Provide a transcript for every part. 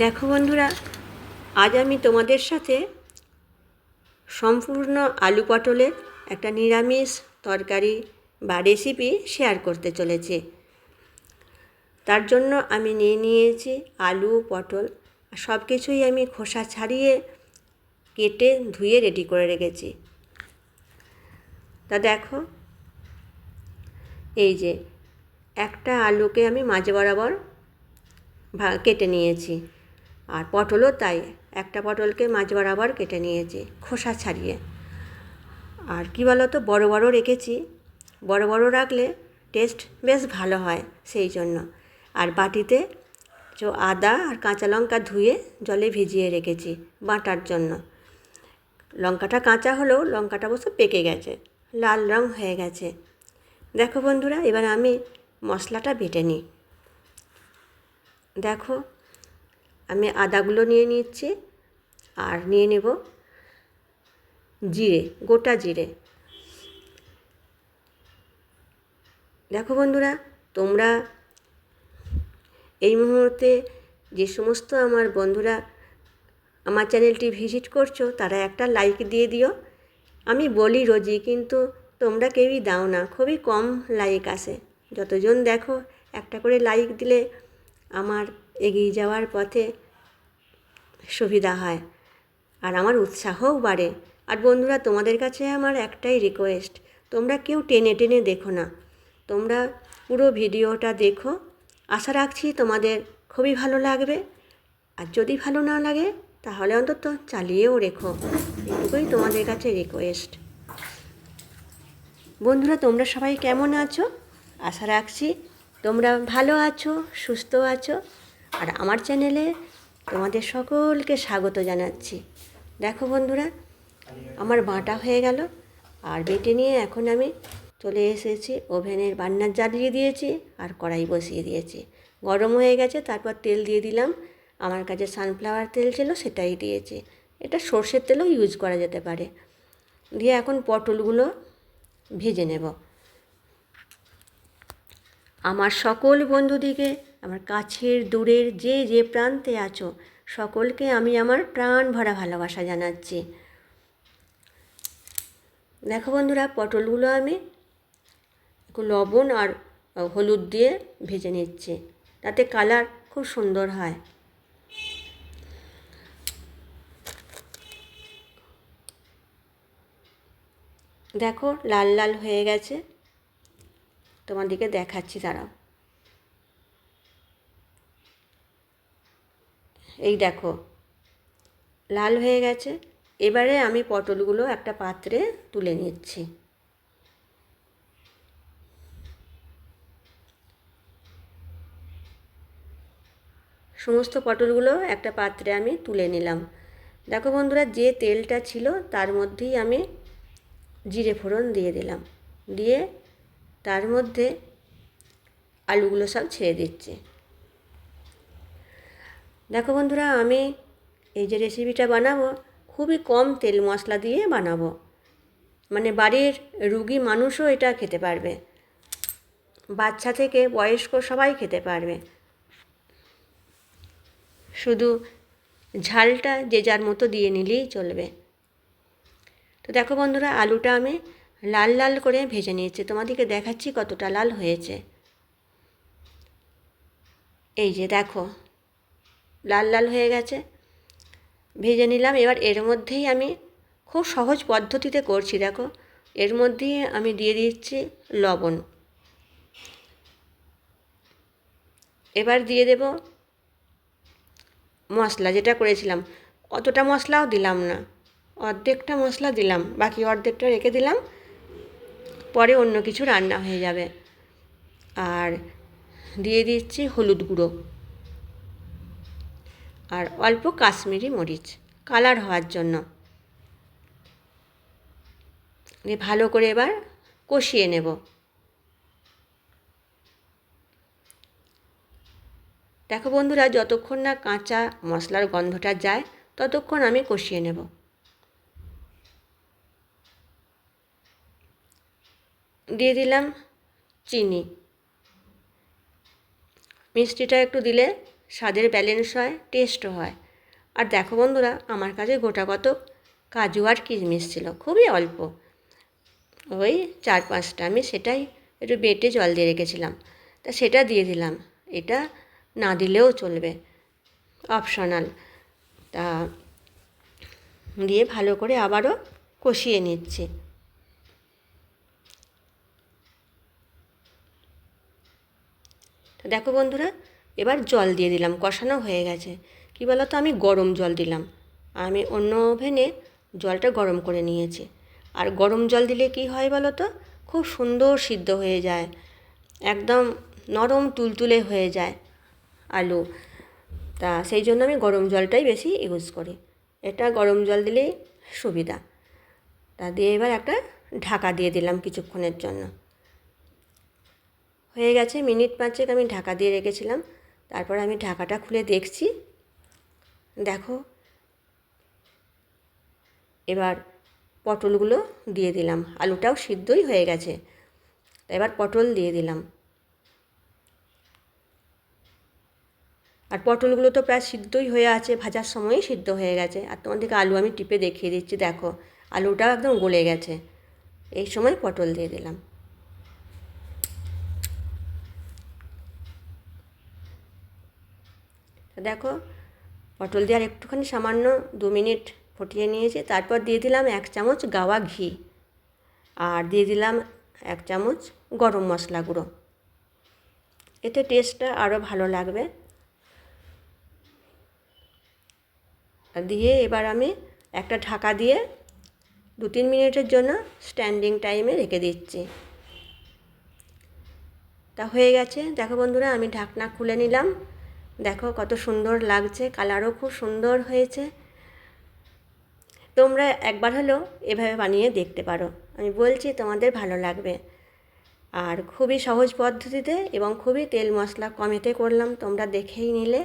দেখো বন্ধুরা, আজ আমি তোমাদের সাথে সম্পূর্ণ আলু পটলের একটা নিরামিষ তরকারি বা রেসিপি শেয়ার করতে চলেছি। তার জন্য আমি নিয়ে নিয়েছি আলু, পটল সব কিছুই আমি খোসা ছাড়িয়ে কেটে ধুয়ে রেডি করে রেখেছি। তা দেখো, এই যে একটা আলুকে আমি মাঝ বরাবর কেটে নিয়েছি। আর পটলও তাই, একটা পটলকে মাঝ বরাবর কেটে নিয়েছি, খোসা ছাড়িয়ে। আর কী বলো তো বড়ো বড়ো রেখেছি। বড় বড় রাখলে টেস্ট বেশ ভালো হয় সেই জন্য। আর বাটিতে চো আদা আর কাঁচা লঙ্কা ধুয়ে জলে ভিজিয়ে রেখেছি বাটার জন্য। লঙ্কাটা কাঁচা হলেও লঙ্কাটা অবশ্য পেকে গেছে, লাল রং হয়ে গেছে। দেখো বন্ধুরা, এবার আমি মশলাটা বেটে নিই। দেখো আমি আদাগুলো নিয়ে নিচ্ছি আর নিয়ে নেব জিরে, গোটা জিরে। দেখো বন্ধুরা, তোমরা এই মুহূর্তে যে সমস্ত আমার বন্ধুরা আমার চ্যানেলটি ভিজিট করছ, তারা একটা লাইক দিয়ে দিও। আমি বলি রোজই, কিন্তু তোমরা কেউই দাও না, খুবই কম লাইক আসে। যতজন দেখো, একটা করে লাইক দিলে আমার এগিয়ে যাওয়ার পথে সুবিধা হয়। আর আমার উৎসাহও বাড়ে। আর বন্ধুরা, তোমাদের কাছে আমার একটাই রিকোয়েস্ট তোমরা কেউ টেনে টেনে দেখো না। তোমরা পুরো ভিডিওটা দেখো। আশা রাখছি তোমাদের খুবই ভালো লাগবে। আর যদি ভালো না লাগে, তাহলে অন্তত চালিয়েও রেখো। এটুকুই তোমাদের কাছে রিকোয়েস্ট বন্ধুরা, তোমরা সবাই কেমন আছো? আশা রাখছি তোমরা ভালো আছো, সুস্থ আছো। আর আমার চ্যানেলে তোমাদের সকলকে স্বাগত জানাচ্ছি। দেখো বন্ধুরা, আমার বাটা হয়ে গেল, আর বেটে নিয়ে এখন আমি চলে এসেছি, ওভেনের বান্নার জ্বালিয়ে দিয়েছি আর কড়াই বসিয়ে দিয়েছি। গরম হয়ে গেছে, তারপর তেল দিয়ে দিলাম। আমার কাছে সানফ্লাওয়ার তেল ছিল, সেটাই দিয়েছি। এটা সর্ষের তেলও ইউজ করা যেতে পারে। দিয়ে এখন পটলগুলো ভেজে নেব। আমার সকল বন্ধুদিকে আমার কাছের দূরের যে যে প্রান্তে আছো, সকলকে আমি আমার প্রাণ ভরা ভালোবাসা জানাচ্ছি। দেখো বন্ধুরা, পটলগুলো আমি একটু লবণ আর হলুদ দিয়ে ভেজে নিচ্ছি। তাতে কালার খুব সুন্দর হয়। দেখো, লাল লাল হয়ে গেছে। তোমাদেরকে দেখাচ্ছি, দাঁড়াও। এই দেখো, লাল হয়ে গেছে। এবারে আমি পটলগুলো একটা পাত্রে তুলে নিচ্ছি। সমস্ত পটলগুলো একটা পাত্রে আমি তুলে নিলাম। দেখো বন্ধুরা, যে তেলটা ছিল তার মধ্যেই আমি জিরে ফোড়ন দিয়ে দিলাম। দিয়ে তার মধ্যে আলুগুলো সব ছেড়ে দিচ্ছি। দেখো বন্ধুরা, আমি এই যে রেসিপিটা বানাবো, খুবই কম তেল মশলা দিয়ে বানাবো। মানে বাড়ির রুগী মানুষও এটা খেতে পারবে। বাচ্চা থেকে বয়স্ক সবাই খেতে পারবে। শুধু ঝালটা যে যার মতো দিয়ে নিলেই চলবে। তো দেখো বন্ধুরা, আলুটা আমি লাল লাল করে ভেজে নিয়েছি। তোমাদেরকে দেখাচ্ছি কতটা লাল হয়েছে। এই যে দেখো লাল লাল হয়ে গেছে। ভেজে নিলাম। এবার এর মধ্যেই আমি খুব সহজ পদ্ধতিতে করছি, দেখো। এর মধ্যেই আমি দিয়ে দিচ্ছি লবণ। এবার দিয়ে দেব মশলা, যেটা করেছিলাম। অতটা মশলাও দিলাম না। অর্ধেকটা মশলা দিলাম, বাকি অর্ধেকটা রেখে দিলাম। পরে অন্য কিছু রান্না হয়ে যাবে। আর দিয়ে দিচ্ছি হলুদ গুঁড়ো। আর অল্প কাশ্মীরি মরিচ কালার হওয়ার জন্য। ভালো করে এবার কষিয়ে নেব। দেখো বন্ধুরা, যতক্ষণ না কাঁচা মশলার গন্ধটা যায়, ততক্ষণ আমি কষিয়ে নেব। দিয়ে দিলাম চিনি। মিষ্টিটা একটু দিলে স্বাদের ব্যালেন্স হয় টেস্টও হয়। আর দেখো বন্ধুরা, আমার কাছে গোটা কত কাজু আর কিশমিশ ছিল, খুবই অল্প। ওই চার পাঁচটা, আমি সেটাই একটু বেটে জল দিয়ে রেখেছিলাম। তা সেটা দিয়ে দিলাম। এটা না দিলেও চলবে। অপশনাল তা দিয়ে ভালো করে আবারও কষিয়ে নিচ্ছি। দেখো বন্ধুরা এবার জল দিয়ে দিলাম, কষানো হয়ে গেছে। কী বলো তো আমি গরম জল দিলাম। আমি অন্য ওভেনে জলটা গরম করে নিয়েছি। আর গরম জল দিলে কি হয় বলো তো খুব সুন্দর সিদ্ধ হয়ে যায়। একদম নরম তুলতুলে হয়ে যায় আলু। তা সেই জন্য আমি গরম জলটাই বেশি ইউজ করি। এটা গরম জল দিলেই সুবিধা। তা দিয়ে এবার একটা ঢাকা দিয়ে দিলাম কিছুক্ষণের জন্য। হয়ে গেছে, মিনিট পাঁচেক আমি ঢাকা দিয়ে রেখেছিলাম। তারপর আমি ঢাকাটা খুলে দেখছি। দেখো। এবার পটলগুলো দিয়ে দিলাম। আলুটাও সিদ্ধই হয়ে গেছে। এবার পটল দিয়ে দিলাম। আর পটলগুলো তো প্রায় সিদ্ধই হয়ে আছে, ভাজার সময়ই সিদ্ধ হয়ে গেছে। আর তোমাদেরকে আলু আমি টিপে দেখিয়ে দিচ্ছি, দেখো। আলুটাও একদম গলে গেছে। এই সময় পটল দিয়ে দিলাম। দেখো, পটল দিয়ে আর একটুখানি সামান্য দু মিনিট ফুটিয়ে নিয়েছি। তারপর দিয়ে দিলাম এক চামচ গাওয়া ঘি আর দিয়ে দিলাম এক চামচ গরম মশলা গুঁড়ো। এতে টেস্টটা আরও ভালো লাগবে। দিয়ে এবার আমি একটা ঢাকা দিয়ে দু তিন মিনিটের জন্য স্ট্যান্ডিং টাইমে রেখে দিচ্ছি। তা হয়ে গেছে। দেখো বন্ধুরা, আমি ঢাকনা খুলে নিলাম। দেখো কত সুন্দর লাগছে, কালারও খুব সুন্দর হয়েছে। তোমরা একবার হলেও এভাবে বানিয়ে দেখতে পারো। আমি বলছি, তোমাদের ভালো লাগবে। আর খুবই সহজ পদ্ধতিতে এবং খুবই তেল মশলা কমেতে করলাম, তোমরা দেখেই নিলে।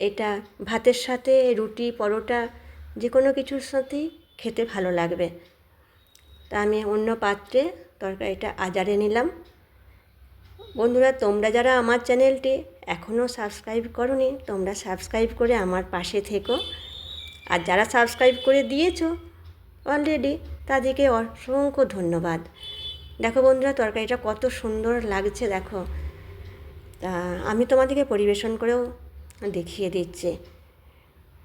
এটা ভাতের সাথে, রুটি, পরোটা যে কোনো কিছুর সাথেই খেতে ভালো লাগবে। তা আমি অন্য পাত্রে তরকারিটা আজারে নিলাম। বন্ধুরা, তোমরা যারা আমার চ্যানেলটি এখনও সাবস্ক্রাইব করনি, তোমরা সাবস্ক্রাইব করে আমার পাশে থেকো। আর যারা সাবস্ক্রাইব করে দিয়েছ অলরেডি তাদেরকে অসংখ্য ধন্যবাদ। দেখো বন্ধুরা, তরকারিটা কত সুন্দর লাগছে, দেখো। তা, আমি তোমাদেরকে পরিবেশন করেও দেখিয়ে দিচ্ছি।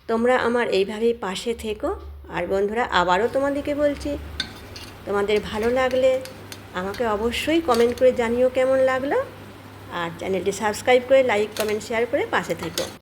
তোমরা আমার এইভাবেই পাশে থেকো। আর বন্ধুরা, আবারও তোমাদেরকে বলছি, তোমাদের ভালো লাগলে আমাকে অবশ্যই কমেন্ট করে জানিও কেমন লাগল। আর চ্যানেলটি সাবস্ক্রাইব করে লাইক কমেন্ট শেয়ার করে পাশে থেকো।